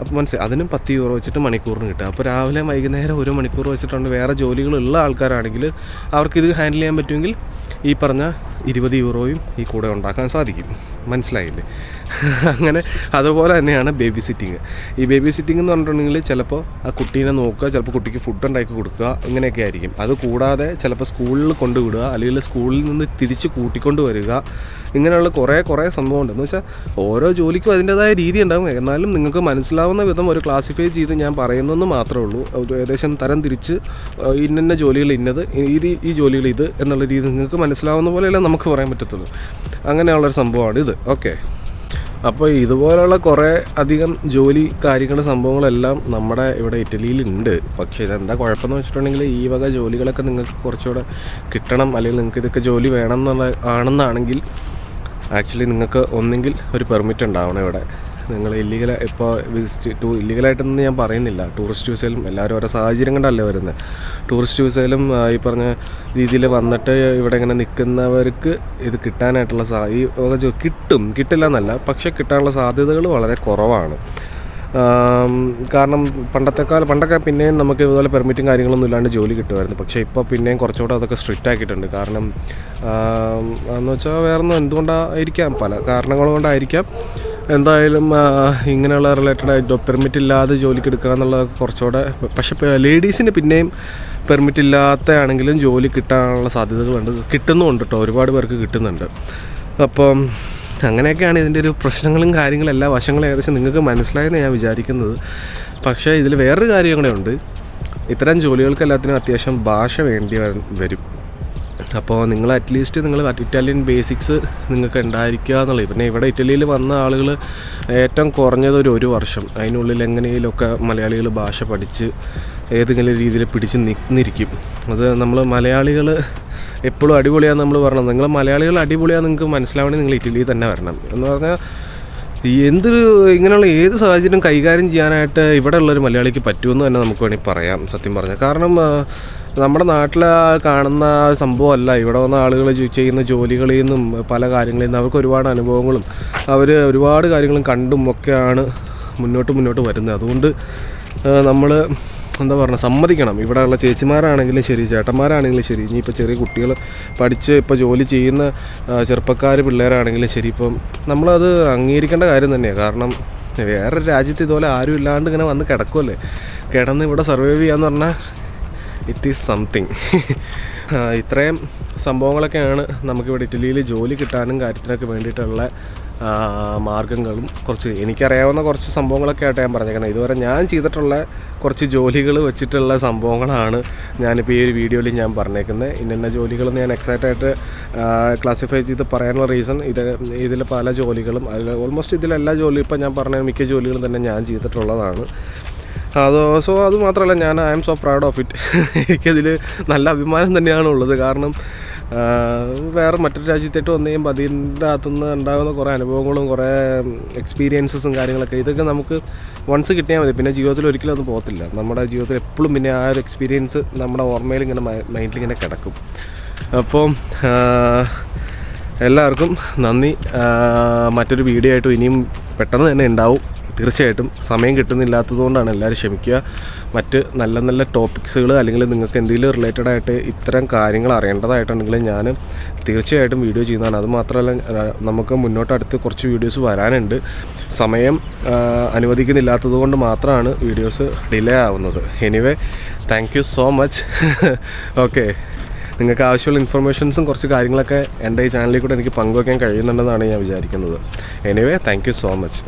അപ്പോൾ മനസ്സിലായി. അതിനും പത്ത് യൂറോ വെച്ചിട്ട് മണിക്കൂറിന് കിട്ടുക. അപ്പോൾ രാവിലെ വൈകുന്നേരം ഒരു മണിക്കൂർ വെച്ചിട്ടുണ്ട്. വേറെ ജോലികളുള്ള ആൾക്കാരാണെങ്കിൽ അവർക്കിത് ഹാൻഡിൽ ചെയ്യാൻ പറ്റുമെങ്കിൽ ഈ പറഞ്ഞ ഇരുപത് യൂറോയും ഈ കൂടെ ഉണ്ടാക്കാൻ സാധിക്കും. മനസ്സിലായില്ലേ? അങ്ങനെ അതുപോലെ തന്നെയാണ് ബേബി സിറ്റിങ് ഈ ബേബി സിറ്റിംഗ് എന്ന് പറഞ്ഞിട്ടുണ്ടെങ്കിൽ ചിലപ്പോൾ ആ കുട്ടീനെ നോക്കുക ചിലപ്പോൾ കുട്ടിക്ക് ഫുഡ് ഉണ്ടാക്കി കൊടുക്കുക ഇങ്ങനെയൊക്കെ ആയിരിക്കും. അത് കൂടാതെ ചിലപ്പോൾ സ്കൂളിൽ കൊണ്ടുവിടുക അല്ലെങ്കിൽ സ്കൂളിൽ നിന്ന് തിരിച്ച് കൂട്ടിക്കൊണ്ട് വരിക ഇങ്ങനെയുള്ള കുറേ കുറേ സംഭവമുണ്ട് എന്ന് വെച്ചാൽ ഓരോ ജോലിക്കും അതിന്റെതായ രീതി ഉണ്ടാകും എന്നാലും നിങ്ങൾക്ക് മനസ്സിലാവുന്ന വിധം ഒരു ക്ലാസിഫൈ ചെയ്ത് ഞാൻ പറയുന്നെന്ന് മാത്രമേ ഉള്ളൂ. ഏകദേശം തരം തിരിച്ച് ഇന്ന ജോലികൾ ഇന്നത് ഇത് ഈ ജോലികൾ ഇത് എന്നുള്ള രീതി നിങ്ങൾക്ക് മനസ്സിലാവുന്ന പോലെയല്ല നമുക്ക് പറയാൻ പറ്റത്തുള്ളൂ. അങ്ങനെയുള്ളൊരു സംഭവമാണ് ഇത്. ഓക്കെ അപ്പോൾ ഇതുപോലുള്ള കുറേ അധികം ജോലി കാര്യങ്ങൾ സംഭവങ്ങളെല്ലാം നമ്മുടെ ഇവിടെ ഇറ്റലിയിലുണ്ട്. പക്ഷേ ഇതെന്താ കുഴപ്പമെന്ന് വെച്ചിട്ടുണ്ടെങ്കിൽ ഈ വക ജോലികളൊക്കെ നിങ്ങൾക്ക് കുറച്ചുകൂടെ കിട്ടണം അല്ലെങ്കിൽ നിങ്ങൾക്ക് ഇതൊക്കെ ജോലി വേണം എന്നുള്ള ആണെന്നാണെങ്കിൽ ആക്ച്വലി നിങ്ങൾക്ക് ഒന്നെങ്കിൽ ഒരു പെർമിറ്റ് ഉണ്ടാവണം ഇവിടെ. നിങ്ങൾ ഇല്ലീഗൽ ഇപ്പോൾ വിസിറ്റ് ടൂ ഇല്ലീഗലായിട്ടൊന്നും ഞാൻ പറയുന്നില്ല. ടൂറിസ്റ്റ് വിസയിലും എല്ലാവരും ഓരോ സാഹചര്യം കണ്ടല്ലേ വരുന്നത് ടൂറിസ്റ്റ് വിസയിലും ഈ പറഞ്ഞ രീതിയിൽ വന്നിട്ട് ഇവിടെ ഇങ്ങനെ നിൽക്കുന്നവർക്ക് ഇത് കിട്ടാനായിട്ടുള്ള സാ ഈ കിട്ടും. കിട്ടില്ല എന്നല്ല പക്ഷേ കിട്ടാനുള്ള സാധ്യതകൾ വളരെ കുറവാണ്. കാരണം പണ്ടത്തെക്കാൾ പണ്ടൊക്കെ പിന്നെയും നമുക്ക് ഇതുപോലെ പെർമിറ്റും കാര്യങ്ങളൊന്നും ഇല്ലാണ്ട് ജോലി കിട്ടുമായിരുന്നു. പക്ഷേ ഇപ്പോൾ പിന്നെയും കുറച്ചുകൂടെ അതൊക്കെ സ്ട്രിക്റ്റ് ആക്കിയിട്ടുണ്ട്. കാരണം എന്ന് വെച്ചാൽ വേറെ ഒന്നും എന്തുകൊണ്ടായിരിക്കാം? പല കാരണങ്ങൾ കൊണ്ടായിരിക്കാം. എന്തായാലും ഇങ്ങനെയുള്ള റിലേറ്റഡ് ആയിട്ട് പെർമിറ്റ് ഇല്ലാതെ ജോലിക്ക് എടുക്കുക എന്നുള്ളത് കുറച്ചുകൂടെ പക്ഷേ ലേഡീസിന് പിന്നെയും പെർമിറ്റ് ഇല്ലാത്ത ആണെങ്കിലും ജോലി കിട്ടാനുള്ള സാധ്യതകളുണ്ട്. കിട്ടുന്നുമുണ്ട് കേട്ടോ ഒരുപാട് പേർക്ക് കിട്ടുന്നുണ്ട്. അപ്പം അങ്ങനെയൊക്കെയാണ് ഇതിന്റെ ഒരു പ്രശ്നങ്ങളും കാര്യങ്ങളും എല്ലാ വശങ്ങളും ഏകദേശം നിങ്ങൾക്ക് മനസ്സിലായെന്ന് ഞാൻ വിചാരിക്കുന്നത്. പക്ഷേ ഇതിൽ വേറൊരു കാര്യം കൂടെ ഉണ്ട്. ഇത്തരം ജോലികൾക്ക് എല്ലാത്തിനും അത്യാവശ്യം ഭാഷ വേണ്ടി വരും. അപ്പോൾ നിങ്ങൾ അറ്റ്ലീസ്റ്റ് നിങ്ങൾ ഇറ്റാലിയൻ ബേസിക്സ് നിങ്ങൾക്ക് ഉണ്ടായിരിക്കുക എന്നുള്ളത്. പിന്നെ ഇവിടെ ഇറ്റലിയിൽ വന്ന ആളുകൾ ഏറ്റവും കുറഞ്ഞത് ഒരു ഒരു വർഷം. അതിനുള്ളിൽ എങ്ങനെയൊക്കെ മലയാളികൾ ഭാഷ പഠിച്ച് ഏതെങ്കിലും രീതിയിൽ പിടിച്ച് നിന്നിരിക്കും അത് നമ്മൾ മലയാളികൾ എപ്പോഴും അടിപൊളിയാന്ന് നമ്മൾ പറഞ്ഞത്. നിങ്ങൾ മലയാളികൾ അടിപൊളിയാന്ന് നിങ്ങൾക്ക് മനസ്സിലാവണമെങ്കിൽ നിങ്ങൾ ഇറ്റലിയിൽ തന്നെ വരണം. എന്ന് പറഞ്ഞാൽ എന്തൊരു ഇങ്ങനെയുള്ള ഏത് സാഹചര്യം കൈകാര്യം ചെയ്യാനായിട്ട് ഇവിടെ ഉള്ളൊരു മലയാളിക്ക് പറ്റുമെന്ന് തന്നെ നമുക്ക് വേണമെങ്കിൽ പറയാം സത്യം പറഞ്ഞാൽ. കാരണം നമ്മുടെ നാട്ടിൽ കാണുന്ന സംഭവമല്ല. ഇവിടെ വന്ന ആളുകൾ ചെയ്യുന്ന ജോലികളിൽ നിന്നും പല കാര്യങ്ങളിൽ നിന്നും അവർക്ക് ഒരുപാട് അനുഭവങ്ങളും അവർ ഒരുപാട് കാര്യങ്ങളും കണ്ടും ഒക്കെയാണ് മുന്നോട്ട് മുന്നോട്ട് വരുന്നത്. അതുകൊണ്ട് നമ്മൾ എന്താ പറയുക സമ്മതിക്കണം. ഇവിടെയുള്ള ചേച്ചിമാരാണെങ്കിലും ശരി ചേട്ടന്മാരാണെങ്കിലും ശരി. ഇനിയിപ്പോൾ ചെറിയ കുട്ടികൾ പഠിച്ച് ഇപ്പോൾ ജോലി ചെയ്യുന്ന ചെറുപ്പക്കാർ പിള്ളേരാണെങ്കിലും ശരി. ഇപ്പം നമ്മളത് അംഗീകരിക്കേണ്ട കാര്യം തന്നെയാണ് കാരണം വേറെ രാജ്യത്ത് ഇതുപോലെ ആരും ഇല്ലാണ്ട് ഇങ്ങനെ വന്ന് കിടക്കുമല്ലേ കിടന്ന് ഇവിടെ സർവൈവ് ചെയ്യാന്ന് പറഞ്ഞാൽ ഇറ്റ് ഈസ് സംതിങ് ഇത്രയും സംഭവങ്ങളൊക്കെയാണ് നമുക്കിവിടെ ഇറ്റലിയിൽ ജോലി കിട്ടാനും കാര്യത്തിനൊക്കെ വേണ്ടിയിട്ടുള്ള മാർഗങ്ങളും കുറച്ച് എനിക്കറിയാവുന്ന കുറച്ച് സംഭവങ്ങളൊക്കെ ആയിട്ട് ഞാൻ പറഞ്ഞേക്കുന്നത്. ഇതുവരെ ഞാൻ ചെയ്തിട്ടുള്ള കുറച്ച് ജോലികൾ വെച്ചിട്ടുള്ള സംഭവങ്ങളാണ് ഞാനിപ്പോൾ ഈ ഒരു വീഡിയോയിൽ ഞാൻ പറഞ്ഞേക്കുന്നത്. ഇന്ന ജോലികളെന്ന് ഞാൻ എക്സാക്റ്റ് ആയിട്ട് ക്ലാസിഫൈ ചെയ്ത് പറയാനുള്ള റീസൺ ഇത് ഇതിൽ പല ജോലികളും അതിൽ ഓൾമോസ്റ്റ് ഇതിലെല്ലാ ജോലി ഇപ്പം ഞാൻ പറഞ്ഞ മിക്ക ജോലികളും തന്നെ ഞാൻ ചെയ്തിട്ടുള്ളതാണ്. അത് സോ അത് മാത്രമല്ല ഞാൻ I am so proud of it എനിക്കതിൽ നല്ല അഭിമാനം തന്നെയാണ് ഉള്ളത്. കാരണം വേറെ മറ്റൊരു രാജ്യത്തേട്ട് വന്നു കഴിയുമ്പോൾ അതിന്റെ അകത്തുനിന്ന് ഉണ്ടാകുന്ന കുറേ അനുഭവങ്ങളും കുറേ എക്സ്പീരിയൻസസും കാര്യങ്ങളൊക്കെ. ഇതൊക്കെ നമുക്ക് വൺസ് കിട്ടിയാൽ മതി. പിന്നെ ജീവിതത്തിൽ ഒരിക്കലും അത് പോകത്തില്ല. നമ്മുടെ ജീവിതത്തിൽ എപ്പോഴും പിന്നെ ആ ഒരു എക്സ്പീരിയൻസ് നമ്മുടെ ഓർമ്മയിൽ ഇങ്ങനെ മൈൻഡിൽ ഇങ്ങനെ കിടക്കും. അപ്പം എല്ലാവർക്കും നന്ദി. മറ്റൊരു വീഡിയോ ആയിട്ടും ഇനിയും പെട്ടെന്ന് തന്നെ ഉണ്ടാവും. തീർച്ചയായിട്ടും സമയം കിട്ടുന്നില്ലാത്തതുകൊണ്ടാണ് എല്ലാവരും ക്ഷമിക്കുക. മറ്റ് നല്ല നല്ല ടോപ്പിക്സുകൾ അല്ലെങ്കിൽ നിങ്ങൾക്ക് എന്തെങ്കിലും റിലേറ്റഡ് ആയിട്ട് ഇത്തരം കാര്യങ്ങൾ അറിയേണ്ടതായിട്ടുണ്ടെങ്കിൽ ഞാൻ തീർച്ചയായിട്ടും വീഡിയോ ചെയ്യുന്നതാണ്. അത് മാത്രമല്ല നമുക്ക് മുന്നോട്ട് അടുത്ത് കുറച്ച് വീഡിയോസ് വരാനുണ്ട്. സമയം അനുവദിക്കുന്നില്ലാത്തത് കൊണ്ട് മാത്രമാണ് വീഡിയോസ് ഡിലേ ആവുന്നത്. Anyway thank you so much okay നിങ്ങൾക്ക് ആവശ്യമുള്ള ഇൻഫർമേഷൻസും കുറച്ച് കാര്യങ്ങളൊക്കെ എന്റെ ഈ ചാനലിൽ കൂടെ എനിക്ക് പങ്കുവയ്ക്കാൻ കഴിയുന്നുണ്ടെന്നാണ് ഞാൻ വിചാരിക്കുന്നത്. Anyway thank you so much